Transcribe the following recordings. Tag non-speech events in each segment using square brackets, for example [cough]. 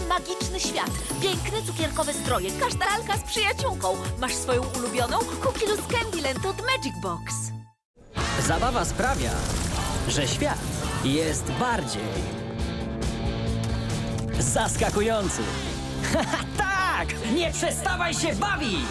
Magiczny świat. Piękne cukierkowe stroje, każda lalka z przyjaciółką. Masz swoją ulubioną? Cookie Loose Candyland od Magic Box. Zabawa sprawia, że świat jest bardziej zaskakujący. [laughs] Tak! Nie przestawaj się bawić!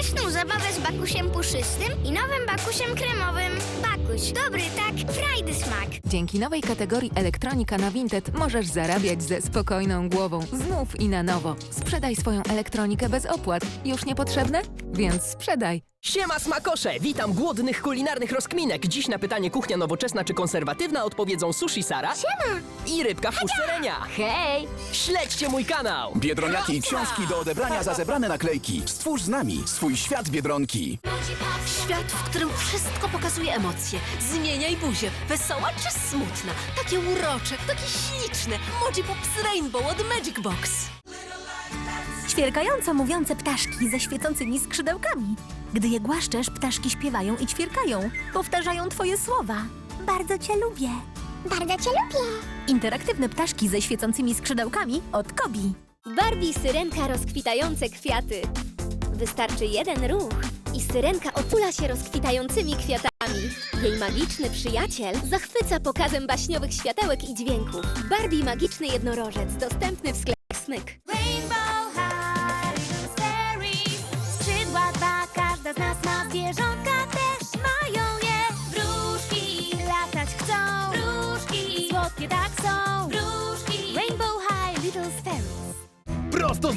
Pyszną zabawę z bakusiem puszystym i nowym bakusiem kremowym Bakuś, dobry tak, frajdy smak Dzięki nowej kategorii elektronika na Vinted możesz zarabiać ze spokojną głową, znów i na nowo. Sprzedaj swoją elektronikę bez opłat. Już niepotrzebne? Więc sprzedaj. Siema smakosze! Witam głodnych kulinarnych rozkminek. Dziś na pytanie kuchnia nowoczesna czy konserwatywna odpowiedzą sushi Sara Siema. i rybka w puszce Renia. Hej! Śledźcie mój kanał! Biedroniaki i książki do odebrania za zebrane naklejki. Stwórz z nami swój świat Biedronki. Świat, w którym wszystko pokazuje emocje. Zmieniaj buzię. Wesoła czy smutna? Takie urocze, takie śliczne. Moji Pops Rainbow od Magic Box. Ćwierkająco mówiące ptaszki ze świecącymi skrzydełkami. Gdy je głaszczesz, ptaszki śpiewają i ćwierkają. Powtarzają twoje słowa. Bardzo cię lubię. Bardzo cię lubię Interaktywne ptaszki ze świecącymi skrzydełkami od Kobi. Barbie Syrenka rozkwitające kwiaty. Wystarczy jeden ruch i Syrenka otula się rozkwitającymi kwiatami. Jej magiczny przyjaciel zachwyca pokazem baśniowych światełek i dźwięków. Barbie magiczny jednorożec dostępny w sklepie Smyk.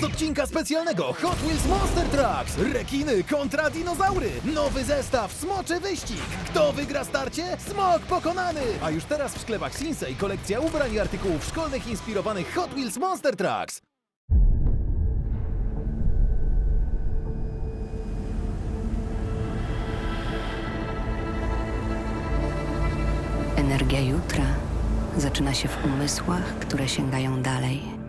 Odcinka specjalnego Hot Wheels Monster Trucks! Rekiny kontra dinozaury! Nowy zestaw Smoczy Wyścig! Kto wygra starcie? Smok pokonany! A już teraz w sklepach Sinsei kolekcja ubrań i artykułów szkolnych inspirowanych Hot Wheels Monster Trucks! Energia jutra zaczyna się w umysłach, które sięgają dalej.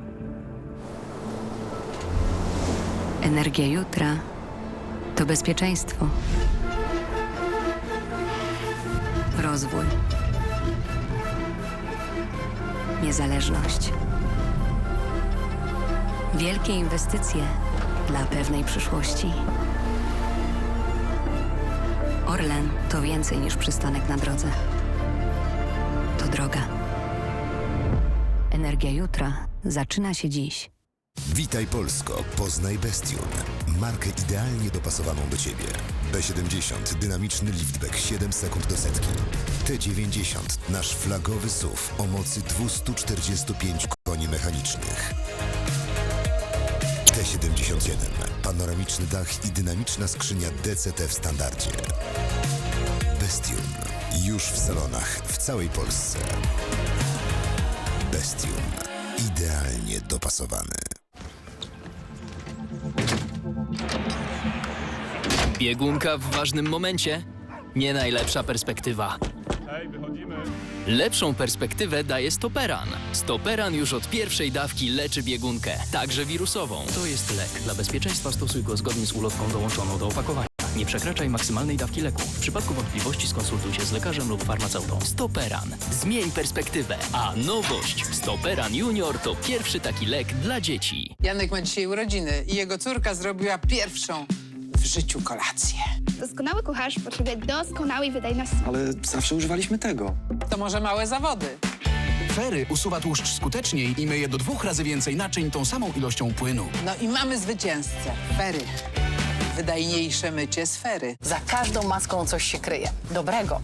Energia jutra to bezpieczeństwo, rozwój, niezależność. Wielkie inwestycje dla pewnej przyszłości. Orlen to więcej niż przystanek na drodze to droga. Energia jutra zaczyna się dziś. Witaj Polsko, poznaj Bestion. Markę idealnie dopasowaną do Ciebie. B70, dynamiczny liftback 7 sekund do setki. T90, nasz flagowy SUV o mocy 245 koni mechanicznych. T71, panoramiczny dach i dynamiczna skrzynia DCT w standardzie. Bestion, już w salonach w całej Polsce. Bestion, idealnie dopasowany. Biegunka w ważnym momencie? Nie najlepsza perspektywa. Lepszą perspektywę daje Stoperan. Stoperan już od pierwszej dawki leczy biegunkę, także wirusową. To jest lek. Dla bezpieczeństwa stosuj go zgodnie z ulotką dołączoną do opakowania. Nie przekraczaj maksymalnej dawki leku. W przypadku wątpliwości skonsultuj się z lekarzem lub farmaceutą. Stoperan. Zmień perspektywę. A nowość. Stoperan Junior to pierwszy taki lek dla dzieci. Janek ma dzisiaj urodziny i jego córka zrobiła pierwszą w życiu kolację. Doskonały kucharz potrzebuje doskonałej wydajności. Ale zawsze używaliśmy tego. To może małe zawody. Fery usuwa tłuszcz skuteczniej i myje do dwóch razy więcej naczyń tą samą ilością płynu. No i mamy zwycięzcę. Fery. Wydajniejsze mycie sfery. Za każdą maską coś się kryje. Dobrego.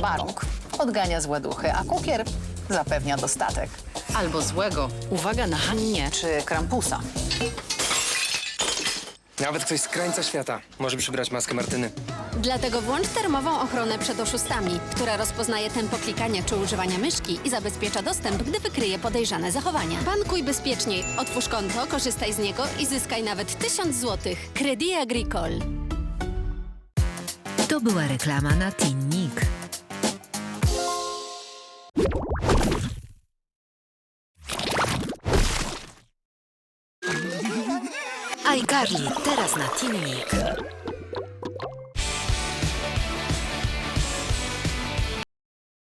Barąg odgania złe duchy, a kukier zapewnia dostatek. Albo złego. Uwaga na Hannie. Czy Krampusa. Nawet ktoś z krańca świata może przybrać maskę Martyny. Dlatego włącz termową ochronę przed oszustami, która rozpoznaje tempo klikania czy używania myszki i zabezpiecza dostęp, gdy wykryje podejrzane zachowania. Bankuj bezpieczniej. Otwórz konto, korzystaj z niego i zyskaj nawet 1000 zł. Credit Agricole. To była reklama na Tinnik. iCarly, teraz na Week.